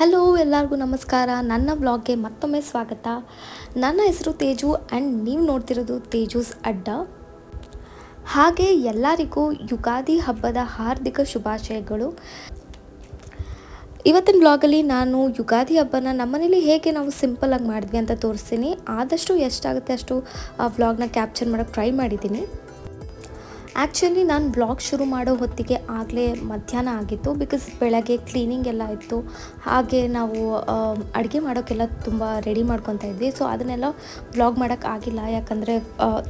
Hello ಎಲ್ಲರಿಗೂ ನಮಸ್ಕಾರ. ನನ್ನ ವ್ಲಾಗ್ಗೆ ಮತ್ತೊಮ್ಮೆ ಸ್ವಾಗತ. ನನ್ನ ಹೆಸರು ತೇಜು ಆ್ಯಂಡ್ ನೀವು ನೋಡ್ತಿರೋದು ತೇಜೂಸ್ ಅಡ್ಡ. ಹಾಗೆ ಎಲ್ಲರಿಗೂ ಯುಗಾದಿ ಹಬ್ಬದ ಹಾರ್ದಿಕ ಶುಭಾಶಯಗಳು. ಇವತ್ತಿನ ಬ್ಲಾಗಲ್ಲಿ ನಾನು ಯುಗಾದಿ ಹಬ್ಬನ ನಮ್ಮನೇಲಿ ಹೇಗೆ ನಾವು ಸಿಂಪಲಾಗಿ ಮಾಡಿದ್ವಿ ಅಂತ ತೋರಿಸ್ತೀನಿ. ಆದಷ್ಟು ಎಷ್ಟಾಗುತ್ತೆ ಅಷ್ಟು ಆ ವ್ಲಾಗ್ನ ಕ್ಯಾಪ್ಚರ್ ಮಾಡೋಕ್ಕೆ ಟ್ರೈ ಮಾಡಿದ್ದೀನಿ. ಆ್ಯಕ್ಚುಲಿ ನಾನು ಬ್ಲಾಗ್ ಶುರು ಮಾಡೋ ಹೊತ್ತಿಗೆ ಆಗಲೇ ಮಧ್ಯಾಹ್ನ ಆಗಿತ್ತು ಬಿಕಾಸ್ ಬೆಳಗ್ಗೆ ಕ್ಲೀನಿಂಗ್ ಎಲ್ಲ ಇತ್ತು. ಹಾಗೆ ನಾವು ಅಡುಗೆ ಮಾಡೋಕ್ಕೆಲ್ಲ ತುಂಬ ರೆಡಿ ಮಾಡ್ಕೊತಾ ಇದ್ವಿ. ಸೊ ಅದನ್ನೆಲ್ಲ ವ್ಲಾಗ್ ಮಾಡೋಕ್ಕೆ ಆಗಿಲ್ಲ. ಯಾಕಂದರೆ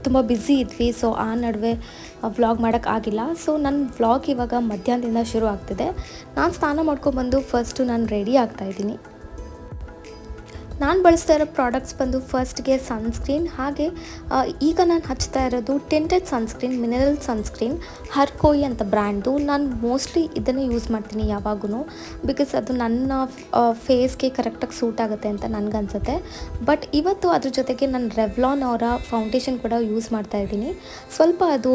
ತುಂಬ ಬ್ಯುಸಿ ಇದ್ವಿ. ಸೊ ಆ ನಡುವೆ ವ್ಲಾಗ್ ಮಾಡೋಕ್ಕೆ ಆಗಿಲ್ಲ. ಸೊ ನನ್ನ ವ್ಲಾಗ್ ಇವಾಗ ಮಧ್ಯಾಹ್ನದಿಂದ ಶುರು ಆಗ್ತಿದೆ. ನಾನು ಸ್ನಾನ ಮಾಡ್ಕೊಬಂದು ಫಸ್ಟು ನಾನು ರೆಡಿ ಆಗ್ತಾಯಿದ್ದೀನಿ ನಾನು ಬಳಸ್ತಾ ಇರೋ ಪ್ರಾಡಕ್ಟ್ಸ್ ಬಂದು ಫಸ್ಟ್ಗೆ ಸನ್ಸ್ಕ್ರೀನ್ ಹಾಗೆ ಈಗ ನಾನು ಹಚ್ತಾ ಇರೋದು ಟೆಂಟೆಡ್ ಸನ್ಸ್ಕ್ರೀನ್ ಮಿನರಲ್ ಸನ್ಸ್ಕ್ರೀನ್ ಹರ್ಕೋಯಿ ಅಂತ ಬ್ರ್ಯಾಂಡು ನಾನು ಮೋಸ್ಟ್ಲಿ ಇದನ್ನು ಯೂಸ್ ಮಾಡ್ತೀನಿ ಯಾವಾಗೂ ಬಿಕಾಸ್ ಅದು ನನ್ನ ಫೇಸ್ಗೆ ಕರೆಕ್ಟಾಗಿ ಸೂಟ್ ಆಗುತ್ತೆ ಅಂತ ನನಗನ್ಸುತ್ತೆ ಬಟ್ ಇವತ್ತು ಅದ್ರ ಜೊತೆಗೆ ನಾನು ರೆವ್ಲಾನ್ ಅವರ ಫೌಂಡೇಶನ್ ಕೂಡ ಯೂಸ್ ಮಾಡ್ತಾ ಇದ್ದೀನಿ. ಸ್ವಲ್ಪ ಅದು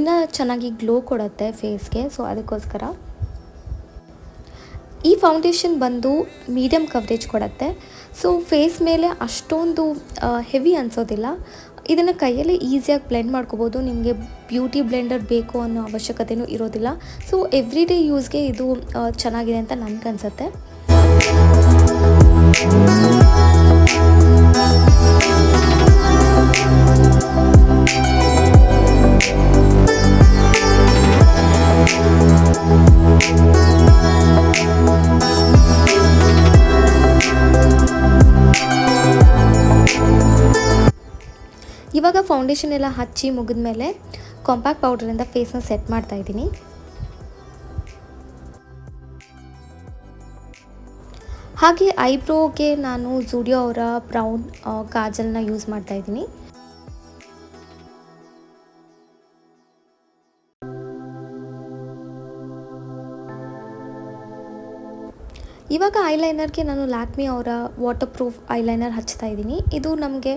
ಇನ್ನೂ ಚೆನ್ನಾಗಿ ಗ್ಲೋ ಕೊಡುತ್ತೆ ಫೇಸ್ಗೆ ಸೊ ಅದಕ್ಕೋಸ್ಕರ. ಈ ಫೌಂಡೇಶನ್ ಬಂದು ಮೀಡಿಯಮ್ ಕವರೇಜ್ ಕೊಡುತ್ತೆ. ಸೊ ಫೇಸ್ ಮೇಲೆ ಅಷ್ಟೊಂದು ಹೆವಿ ಅನಿಸೋದಿಲ್ಲ. ಇದನ್ನು ಕೈಯಲ್ಲಿ ಈಸಿಯಾಗಿ ಬ್ಲೆಂಡ್ ಮಾಡ್ಕೋಬೋದು. ನಿಮಗೆ ಬ್ಯೂಟಿ ಬ್ಲೆಂಡರ್ ಬೇಕು ಅನ್ನೋ ಅವಶ್ಯಕತೆಯೂ ಇರೋದಿಲ್ಲ. ಸೊ ಎವ್ರಿ ಡೇ ಯೂಸ್ಗೆ ಇದು ಚೆನ್ನಾಗಿದೆ ಅಂತ ನನಗನ್ಸುತ್ತೆ. ಇವಾಗ ಫೌಂಡೇಶನ್ ಎಲ್ಲ ಹಚ್ಚಿ ಮುಗಿದ ಮೇಲೆ ಕಾಂಪ್ಯಾಕ್ಟ್ ಪೌಡರಿಂದ ಫೇಸ್ನ ಸೆಟ್ ಮಾಡ್ತಾ ಇದ್ದೀನಿ. ಹಾಗೆ ಐಬ್ರೋಗೆ ನಾನು ಜುಡಿಯೋ ಅವರ ಬ್ರೌನ್ ಕಾಜಲ್ನ ಯೂಸ್ ಮಾಡ್ತಾ ಇದ್ದೀನಿ. ಇವಾಗ ಐಲೈನರ್ಗೆ ನಾನು ಲ್ಯಾಕ್ಮಿ ಅವರ ವಾಟರ್ ಪ್ರೂಫ್ ಐಲೈನರ್ ಹಚ್ತಾ ಇದ್ದೀನಿ. ಇದು ನಮಗೆ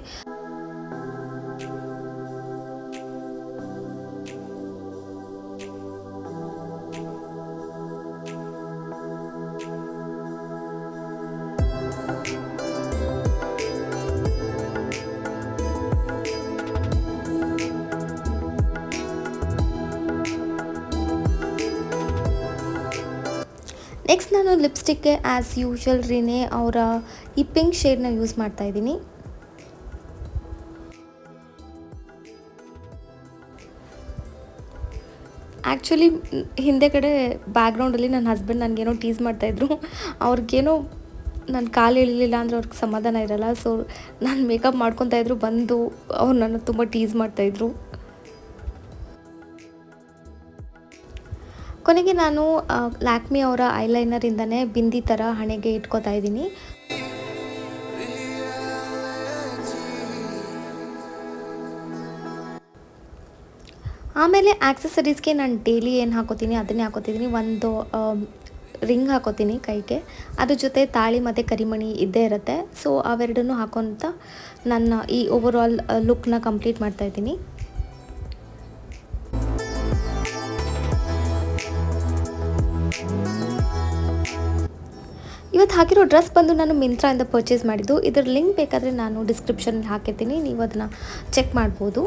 ನೆಕ್ಸ್ಟ್ ನಾನು ಲಿಪ್ಸ್ಟಿಕ್ಗೆ ಆ್ಯಸ್ ಯೂಶ್ವಲ್ ರಿನೇ ಅವರ ಈ ಪಿಂಕ್ ಶೇಡ್ನ ಯೂಸ್ ಮಾಡ್ತಾ ಇದ್ದೀನಿ. ಆ್ಯಕ್ಚುಲಿ ಹಿಂದೆ ಕಡೆ ಬ್ಯಾಕ್ಗ್ರೌಂಡಲ್ಲಿ ನನ್ನ ಹಸ್ಬೆಂಡ್ ನನಗೇನೋ ಟೀಸ್ ಮಾಡ್ತಾಯಿದ್ರು ಅವ್ರಿಗೇನೋ ನನ್ನ ಕಾಲು ಇಳಿಲಿಲ್ಲ ಅಂದರೆ ಅವ್ರಿಗೆ ಸಮಾಧಾನ ಇರಲ್ಲ. ಸೊ ನಾನು ಮೇಕಪ್ ಮಾಡ್ಕೊತಾ ಇದ್ರು ಬಂದು ಅವ್ರು ನನ್ನ ತುಂಬ ಟೀಸ್ ಮಾಡ್ತಾಯಿದ್ರು ಕೊನೆಗೆ ನಾನು ಲ್ಯಾಕ್ಮಿ ಅವರ ಐಲೈನರಿಂದನೇ ಬಿಂದಿ ಥರ ಹಣೆಗೆ ಇಟ್ಕೋತಾ ಇದ್ದೀನಿ. ಆಮೇಲೆ ಆ್ಯಕ್ಸಸರೀಸ್ಗೆ ನಾನು ಡೈಲಿ ಏನು ಹಾಕೋತೀನಿ, ಅದನ್ನೇ ಹಾಕೋತಿದ್ದೀನಿ ಒಂದು ರಿಂಗ್ ಹಾಕೋತೀನಿ ಕೈಗೆ. ಅದ್ರ ಜೊತೆ ತಾಳಿ ಮತ್ತು ಕರಿಮಣಿ ಇದ್ದೇ ಇರುತ್ತೆ. ಸೊ ಅವೆರಡನ್ನೂ ಹಾಕೊತ ನನ್ನ ಈ ಓವರ್ ಆಲ್ ಲುಕ್ನ ಕಂಪ್ಲೀಟ್ ಮಾಡ್ತಾ ಇದ್ದೀನಿ. ಇವತ್ತು ಹಾಕಿರೋ ಡ್ರೆಸ್ ಬಂದು ನಾನು ಮಿಂತ್ರಾಯಿಂದ ಪರ್ಚೇಸ್ ಮಾಡಿದ್ದು. ಇದರ ಲಿಂಕ್ ಬೇಕಾದರೆ ನಾನು ಡಿಸ್ಕ್ರಿಪ್ಷನ್ ಹಾಕಿರ್ತೀನಿ. ನೀವು ಅದನ್ನು ಚೆಕ್ ಮಾಡ್ಬೋದು.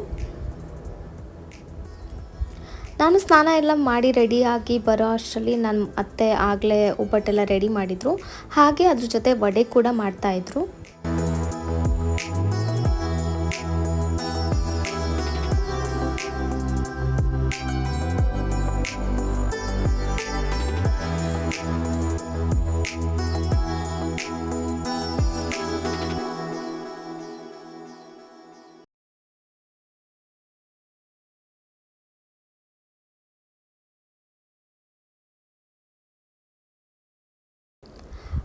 ನಾನು ಸ್ನಾನ ಎಲ್ಲ ಮಾಡಿ ರೆಡಿಯಾಗಿ ಬರೋ ಅಷ್ಟರಲ್ಲಿ ನನ್ನ ಅತ್ತೆ ಆಗಲೇ ಒಬ್ಬಟ್ಟೆಲ್ಲ ರೆಡಿ ಮಾಡಿದರು. ಹಾಗೆ ಅದ್ರ ಜೊತೆ ವಡೆ ಕೂಡ ಮಾಡ್ತಾಯಿದ್ರು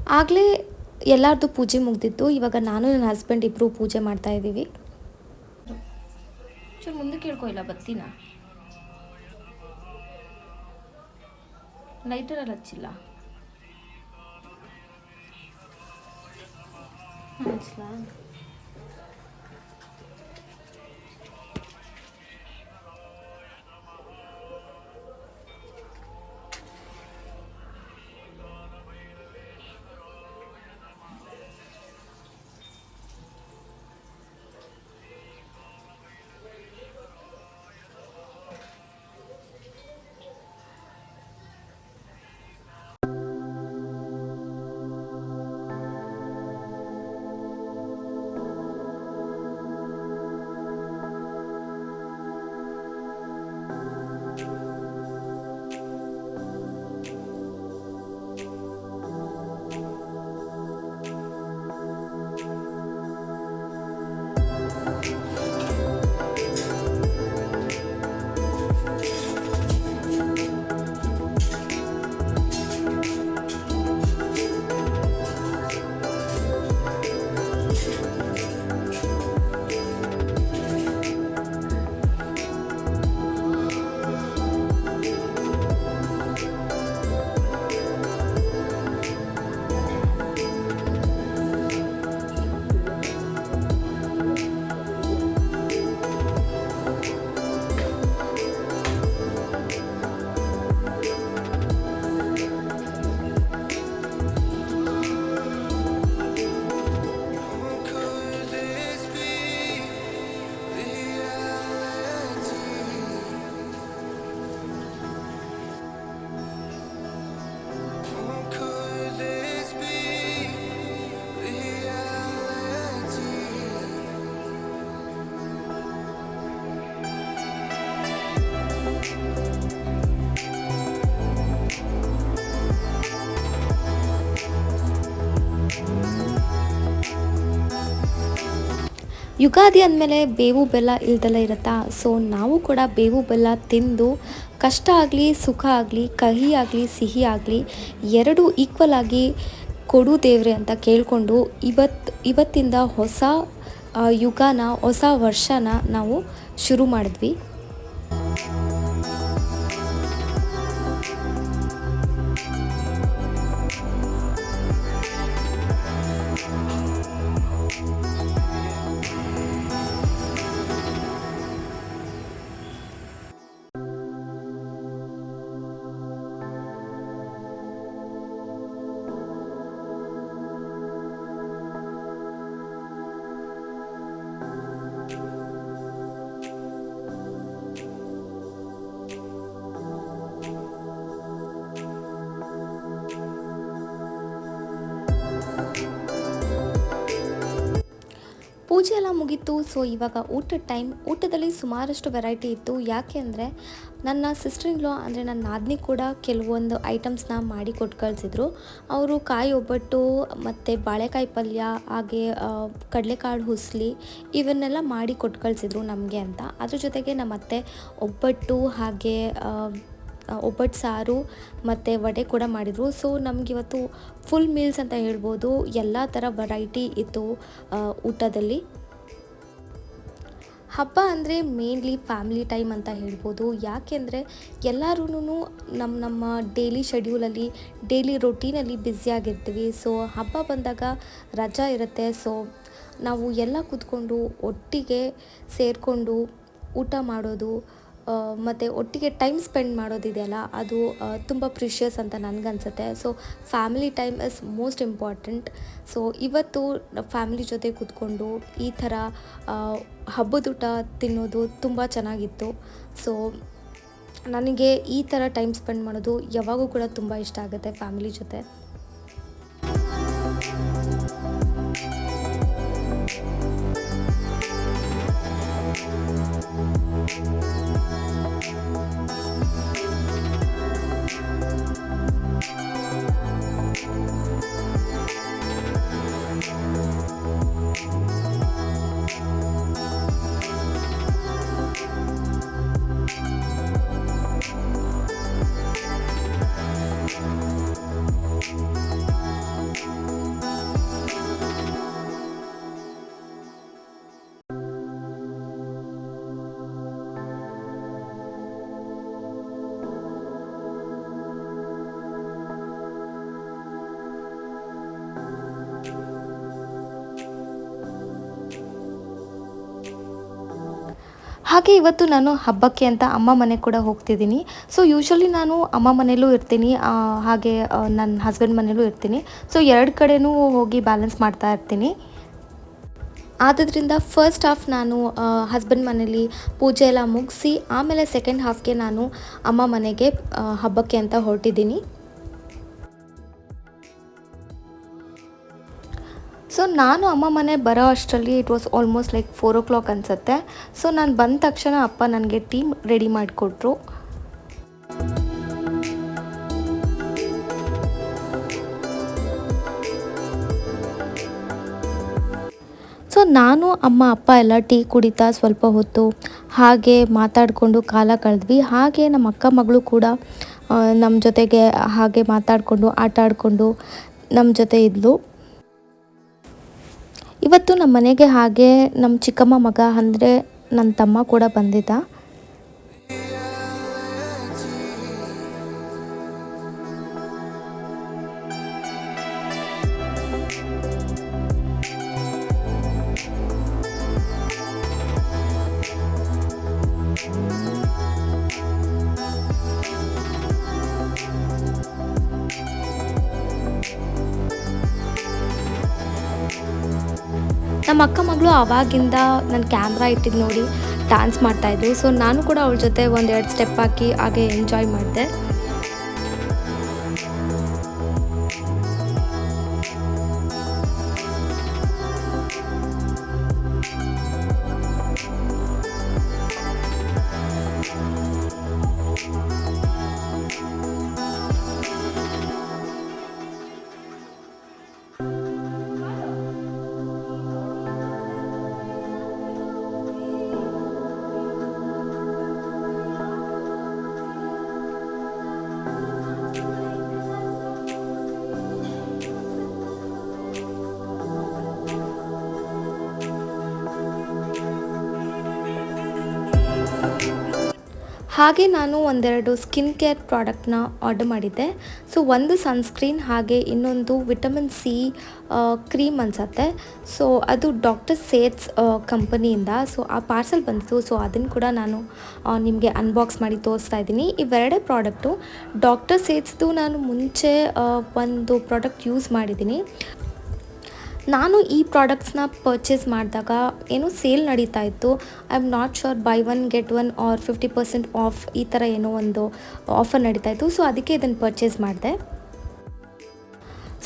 ಆಗಲೇ ಎಲ್ಲರದ್ದು ಪೂಜೆ ಮುಗ್ದಿತ್ತು. ಇವಾಗ ನಾನು ನನ್ನ ಹಸ್ಬೆಂಡ್ ಇಬ್ಬರು ಪೂಜೆ ಮಾಡ್ತಾ ಇದ್ದೀವಿ. ಚೂರು ಮುಂದೆ ಕೇಳ್ಕೊ ಇಲ್ಲ, ಬತ್ತಿನ? ಲೈಟರಲ್ಲಿ ಹಚ್ಚಿಲ್ಲ. ಹಚ್ಚಲಾ ಯುಗಾದಿ ಅಂದಮೇಲೆ ಬೇವು ಬೆಲ್ಲ ಇಲ್ದೆಲ್ಲ ಇರುತ್ತಾ? ಸೊ ನಾವು ಕೂಡ ಬೇವು ಬೆಲ್ಲ ತಿಂದು ಕಷ್ಟ ಆಗಲಿ, ಸುಖ ಆಗಲಿ, ಕಹಿ ಆಗಲಿ, ಸಿಹಿ ಆಗಲಿ ಎರಡು ಈಕ್ವಲ್ ಆಗಿ ಕೊಡು ದೇವ್ರೆ ಅಂತ ಕೇಳಿಕೊಂಡು ಇವತ್ತು ಇವತ್ತಿಂದ ಹೊಸ ಯುಗನ, ಹೊಸ ವರ್ಷನ ನಾವು ಶುರು ಮಾಡಿದ್ವಿ. ಪೂಜೆ ಎಲ್ಲ ಮುಗೀತು ಸೊ ಇವಾಗ ಊಟದ ಟೈಮ್ ಊಟದಲ್ಲಿ ಸುಮಾರಷ್ಟು ವೆರೈಟಿ ಇತ್ತು. ಯಾಕೆ ಅಂದರೆ, ನನ್ನ ಸಿಸ್ಟರ್ ಲೋ ಅಂದರೆ ನನ್ನ ನಾದಿನಿ ಕೂಡ ಕೆಲವೊಂದು ಐಟಮ್ಸ್ನ ಮಾಡಿ ಕೊಟ್ಟು ಕಳಿಸಿದ್ರು. ಅವರು ಕಾಯಿ ಒಬ್ಬಟ್ಟು, ಮತ್ತು ಬಾಳೆಕಾಯಿ ಪಲ್ಯ, ಹಾಗೆ ಕಡಲೆಕಾಳು ಹುಸ್ಲಿ ಇವನ್ನೆಲ್ಲ ಮಾಡಿ ಕೊಟ್ಟು ಕಳಿಸಿದ್ರು ನಮಗೆ ಅಂತ. ಅದ್ರ ಜೊತೆಗೆ ನಮ್ಮ ಅತ್ತೆ ಒಬ್ಬಟ್ಟು, ಹಾಗೆ ಒಬ್ಬಟ್ಟು ಸಾರು ಮತ್ತು ವಡೆ ಕೂಡ ಮಾಡಿದರು. ಸೊ ನಮಗಿವತ್ತು ಫುಲ್ ಮೀಲ್ಸ್ ಅಂತ ಹೇಳ್ಬೋದು. ಎಲ್ಲ ಥರ ವೆರೈಟಿ ಇತ್ತು ಊಟದಲ್ಲಿ. ಹಬ್ಬ ಅಂದರೆ ಮೇನ್ಲಿ ಫ್ಯಾಮಿಲಿ ಟೈಮ್ ಅಂತ ಹೇಳ್ಬೋದು. ಯಾಕೆಂದರೆ ಎಲ್ಲರೂ ನಮ್ಮ ನಮ್ಮ ಡೈಲಿ ಶೆಡ್ಯೂಲಲ್ಲಿ ಡೈಲಿ ರೊಟೀನಲ್ಲಿ ಬ್ಯುಸಿಯಾಗಿರ್ತೀವಿ ಸೊ ಹಬ್ಬ ಬಂದಾಗ ರಜಾ ಇರುತ್ತೆ. ಸೊ ನಾವು ಎಲ್ಲ ಕೂತ್ಕೊಂಡು ಒಟ್ಟಿಗೆ ಸೇರಿಕೊಂಡು ಊಟ ಮಾಡೋದು ಮತ್ತು ಒಟ್ಟಿಗೆ ಟೈಮ್ ಸ್ಪೆಂಡ್ ಮಾಡೋದಿದೆಯಲ್ಲ, ಅದು ತುಂಬ ಪ್ರಿಷಿಯಸ್ ಅಂತ ನನಗನ್ಸುತ್ತೆ. So family time is most important so ಇವತ್ತು ಫ್ಯಾಮಿಲಿ ಜೊತೆ ಕೂತ್ಕೊಂಡು ಈ ಥರ ಹಬ್ಬದೂಟ ತಿನ್ನೋದು ತುಂಬ ಚೆನ್ನಾಗಿತ್ತು. ಸೊ ನನಗೆ ಈ ಥರ ಟೈಮ್ ಸ್ಪೆಂಡ್ ಮಾಡೋದು ಯಾವಾಗೂ ಕೂಡ ತುಂಬ ಇಷ್ಟ ಆಗುತ್ತೆ ಫ್ಯಾಮಿಲಿ ಜೊತೆ. ಹಾಗೆ ಇವತ್ತು ನಾನು ಹಬ್ಬಕ್ಕೆ ಅಂತ ಅಮ್ಮ ಮನೆ ಕೂಡ ಹೋಗ್ತಿದ್ದೀನಿ. ಸೊ ಯೂಶ್ವಲಿ ನಾನು ಅಮ್ಮ ಮನೇಲೂ ಇರ್ತೀನಿ ಹಾಗೆ ನನ್ನ ಹಸ್ಬೆಂಡ್ ಮನೇಲೂ ಇರ್ತೀನಿ. ಸೊ ಎರಡು ಕಡೆನೂ ಹೋಗಿ ಬ್ಯಾಲೆನ್ಸ್ ಮಾಡ್ತಾ ಇರ್ತೀನಿ. ಆದ್ದರಿಂದ ಫಸ್ಟ್ ಹಾಫ್ ನಾನು ಹಸ್ಬೆಂಡ್ ಮನೇಲಿ ಪೂಜೆ ಎಲ್ಲ ಮುಗಿಸಿ, ಆಮೇಲೆ ಸೆಕೆಂಡ್ ಹಾಫ್ಗೆ ನಾನು ಅಮ್ಮ ಮನೆಗೆ ಹಬ್ಬಕ್ಕೆ ಅಂತ ಹೊರಟಿದ್ದೀನಿ. ಸೊ ನಾನು ಅಮ್ಮ ಮನೆ ಬರೋ ಅಷ್ಟರಲ್ಲಿ it was almost like four o'clock ಅನಿಸುತ್ತೆ. ಸೊ ನಾನು ಬಂದ ತಕ್ಷಣ ಅಪ್ಪ ನನಗೆ ಟೀ ರೆಡಿ ಮಾಡಿಕೊಟ್ರು. ಸೊ ನಾನು, ಅಮ್ಮ, ಅಪ್ಪ ಎಲ್ಲ ಟೀ ಕುಡಿತಾ ಸ್ವಲ್ಪ ಹೊತ್ತು ಹಾಗೆ ಮಾತಾಡಿಕೊಂಡು ಕಾಲ ಕಳೆದ್ವಿ. ಹಾಗೆ ನಮ್ಮ ಅಕ್ಕ ಮಗಳು ಕೂಡ ನಮ್ಮ ಜೊತೆಗೆ ಹಾಗೆ ಮಾತಾಡಿಕೊಂಡು ಆಟ ಆಡಿಕೊಂಡು ನಮ್ಮ ಜೊತೆ ಇದ್ಲು. ಇವತ್ತು ನಮ್ಮ ಮನೆಗೆ ಹಾಗೆ ನಮ್ಮ ಚಿಕ್ಕಮ್ಮ ಮಗ ಅಂದರೆ ನನ್ನ ತಮ್ಮ ಕೂಡ ಬಂದಿದ್ದ. ನಮ್ಮ ಅಕ್ಕ ಮಗಳು ಆವಾಗಿಂದ ನನ್ನ ಕ್ಯಾಮ್ರಾ ಇಟ್ಟಿದ್ದು ನೋಡಿ ಡ್ಯಾನ್ಸ್ ಮಾಡ್ತಾಯಿದ್ವಿ ಸೊ ನಾನು ಕೂಡ ಅವಳ ಜೊತೆ ಒಂದೆರಡು ಸ್ಟೆಪ್ ಹಾಕಿ ಹಾಗೆ ಎಂಜಾಯ್ ಮಾಡಿದೆ. ಹಾಗೆ ನಾನು ಒಂದೆರಡು ಸ್ಕಿನ್ ಕೇರ್ ಪ್ರಾಡಕ್ಟ್ನ ಆರ್ಡರ್ ಮಾಡಿದ್ದೆ. ಸೊ, ಒಂದು ಸನ್ಸ್ಕ್ರೀನ್ ಹಾಗೆ ಇನ್ನೊಂದು ವಿಟಮಿನ್ ಸಿ ಕ್ರೀಮ್ ಅನ್ಸತ್ತೆ. ಸೊ, ಅದು ಡಾಕ್ಟರ್ ಸೇಟ್ಸ್ ಕಂಪನಿಯಿಂದ. ಸೊ, ಆ ಪಾರ್ಸಲ್ ಬಂದಿತ್ತು. ಸೊ ಅದನ್ನು ಕೂಡ ನಾನು ನಿಮಗೆ ಅನ್ಬಾಕ್ಸ್ ಮಾಡಿ ತೋರಿಸ್ತಾ ಇದ್ದೀನಿ. ಇವೆರಡೇ ಪ್ರಾಡಕ್ಟು. ಡಾಕ್ಟರ್ ಸೇಟ್ಸ್ದು ನಾನು ಮುಂಚೆ ಒಂದು ಪ್ರಾಡಕ್ಟ್ ಯೂಸ್ ಮಾಡಿದ್ದೀನಿ. ನಾನು ಈ ಪ್ರಾಡಕ್ಟ್ಸ್ನ ಪರ್ಚೇಸ್ ಮಾಡಿದಾಗ ಏನೋ ಸೇಲ್ ನಡೀತಾ ಇತ್ತು. I am not sure buy one get one or fifty percent off ಈ ಥರ ಏನೋ ಒಂದು ಆಫರ್ ನಡೀತಾ ಇತ್ತು. ಸೊ ಅದಕ್ಕೆ ಇದನ್ನು ಪರ್ಚೇಸ್ ಮಾಡಿದೆ.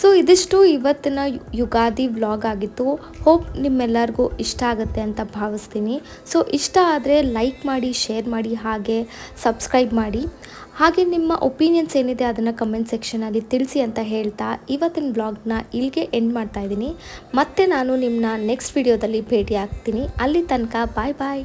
ಸೊ ಇದಿಷ್ಟು ಇವತ್ತಿನ ಯುಗಾದಿ ವ್ಲಾಗ್ ಆಗಿತ್ತು. ಹೋಪ್ ನಿಮ್ಮೆಲ್ಲರಿಗೂ ಇಷ್ಟ ಆಗುತ್ತೆ ಅಂತ ಭಾವಿಸ್ತೀನಿ. ಸೊ ಇಷ್ಟ ಆದರೆ ಲೈಕ್ ಮಾಡಿ ಶೇರ್ ಮಾಡಿ, ಹಾಗೆ ಸಬ್ಸ್ಕ್ರೈಬ್ ಮಾಡಿ. ಹಾಗೆ ನಿಮ್ಮ ಒಪಿನಿಯನ್ಸ್ ಏನಿದೆ ಅದನ್ನು ಕಮೆಂಟ್ ಸೆಕ್ಷನಲ್ಲಿ ತಿಳಿಸಿ ಅಂತ ಹೇಳ್ತಾ ಇವತ್ತಿನ ಬ್ಲಾಗ್ನ ಇಲ್ಲಿಗೆ ಎಂಡ್ ಮಾಡ್ತಾ ಇದ್ದೀನಿ. ಮತ್ತೆ ನಾನು ನಿಮ್ಮನ್ನ ನೆಕ್ಸ್ಟ್ ವಿಡಿಯೋದಲ್ಲಿ ಭೇಟಿ ಆಗ್ತೀನಿ ಅಲ್ಲಿ ತನಕ ಬಾಯ್ ಬಾಯ್